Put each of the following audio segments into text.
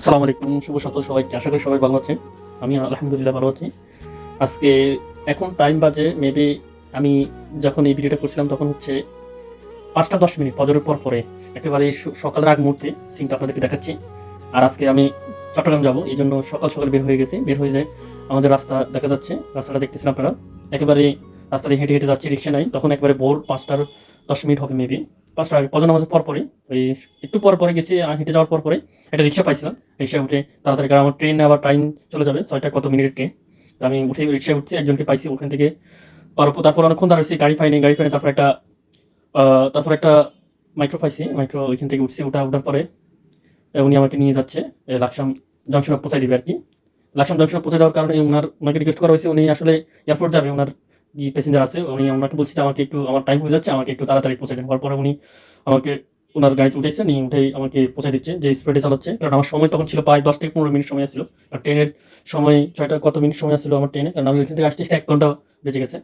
আসসালামু আলাইকুম, শুভ সকাল সবাইকে। আশা করি সবাই ভালো আছেন। আমি আলহামদুলিল্লাহ ভালো আছি। আজকে এখন টাইম বাজে মেবি আমি যখন এই ভিডিওটা করছিলাম, তখন হচ্ছে পাঁচটা দশ মিনিট, ফজরের পর পরে। একেবারে সকালের আগ মুহূর্তে সিনটা আপনাদেরকে দেখাচ্ছি। আর আজকে আমি চট্টগ্রাম যাব, এই জন্য সকাল সকাল বের হয়ে গেছি। বের হয়ে যায় আমাদের রাস্তা দেখা যাচ্ছে, রাস্তাটা দেখতেছেন আপনারা। একেবারে রাস্তা দিয়ে হেঁটে হেঁটে যাচ্ছি, রিক্সা নাই। তখন একবারে ভোর পাঁচটার দশ মিনিট হবে মেবি পাঁচটা আগে পজন নামাজের পর পরে ওই একটু পর পরে গেছি হেঁটে যাওয়ার পর পরে একটা রিক্সা পাইছিলাম। রিক্সা উঠে তাড়াতাড়ি কারণ আমার ট্রেন আবার টাইম চলে যাবে, ছয়টা কত মিনিটের ট্রেন তো আমি উঠে রিক্সায় উঠছি, একজনকে পাইছি ওখান থেকে তারপর তারপর অনেকক্ষণ দাঁড়িয়েছি গাড়ি পাইনি গাড়ি পাইনি। তারপর একটা তারপর একটা মাইক্রো পাইছি। মাইক্রো ওইখান থেকে উঠছি ওটা ওঠার পরে উনি আমাকে নিয়ে যাচ্ছে লাকসাম জংশনে পৌঁছাই দিবে আর কি। লাকসাম জংশনে পৌঁছে দেওয়ার কারণে ওনার ওনাকে রিকোয়েস্ট করা হয়েছে, উনি আসলে এয়ারপোর্ট যাবে ওনার যে প্যাসেঞ্জার আছে, উনি ওনাকে বলছি যে আমাকে একটু, আমার টাইম হয়ে যাচ্ছে, আমাকে একটু তাড়াতাড়ি পৌঁছে দেন। হওয়ার পরে উনি আমাকে ওনার গাড়িতে উঠেছে নিয়ে উঠেই আমাকে পৌঁছে দিচ্ছে, যে স্পিডে চালাচ্ছে। কারণ আমার সময় তখন ছিল প্রায় দশ থেকে পনেরো মিনিট সময় ছিল আর ট্রেনের সময় ছয়টা কত মিনিট সময় আসছিল আমার ট্রেনে? কারণ আমি ওইখান থেকে আসতে এক ঘণ্টা বেঁচে গেছে।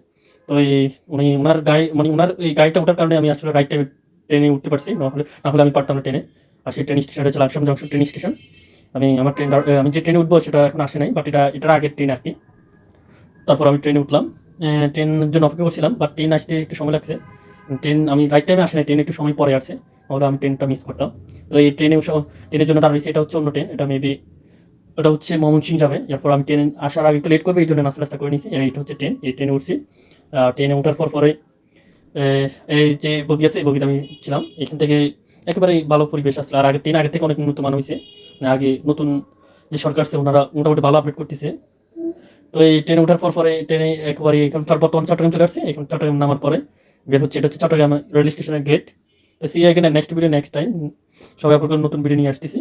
তো এই উনি ওনার গাড়ি মানে ওনার এই গাড়িটা ওঠার কারণে আমি আসলে রাইট টাইমে ট্রেনে উঠতে পারছি নাহলে নাহলে আমি পারতাম না ট্রেনে। আর সেই ট্রেন স্টেশনটা ছিল লাকসাম জংশন ট্রেন স্টেশন আমি আমার ট্রেন আমি যে ট্রেনে উঠবো সেটা এখন আসে নাই বাট এটা, এটার আগের ট্রেন আর কি। তারপর আমি ট্রেনে উঠলাম। ট্রেনের জন্য অপেক্ষা করছিলাম বাট ট্রেন আসতে একটু সময় লাগছে। ট্রেন আমি রাইট টাইমে আসে ট্রেন একটু সময় পরে আসে তাহলে আমি ট্রেনটা মিস করতাম। তো এই ট্রেনে ট্রেনের জন্য দাঁড়িয়েছি এটা হচ্ছে অন্য ট্রেন এটা মেবি ওটা হচ্ছে ময়মনসিং যাবে। এরপর আমি ট্রেন আসার আগে একটু লেট করবে, এই জন্য নাস্তা নাস্তা করে নিয়েছি এইটা হচ্ছে ট্রেন এই ট্রেনে উঠছি। ট্রেনে ওঠার পর পরে এই যে বগি আছে, এই বগিতে আমি ছিলাম। এখান থেকে একেবারে ভালো পরিবেশ আসলে আর আগে ট্রেন আগে থেকে অনেক উন্নত মান হয়েছে। আগে নতুন যে সরকার আছে, ওনারা মোটামুটি ভালো আপডেট করতেছে। তো এই ট্রেনে ওঠার পর পরে ট্রেনে একবারে এখন বর্তমান চট্টগ্রাম চলে আসছে। এখন চট্টগ্রাম নামার পরে বের হচ্ছে। এটা হচ্ছে চট্টগ্রাম রেল স্টেশনের গেট তো সি এখানে নেক্সট ভিডিও নেক্সট টাইম সবাই আপনাদের নতুন ভিডিও নিয়ে আসতেছি।